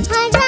I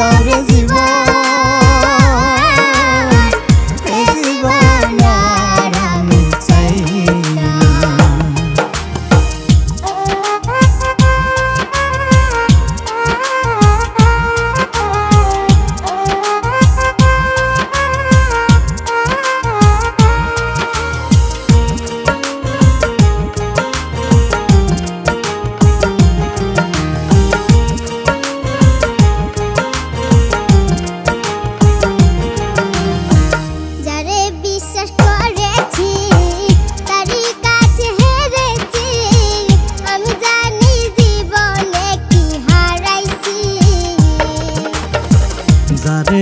down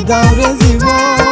dar o resíduo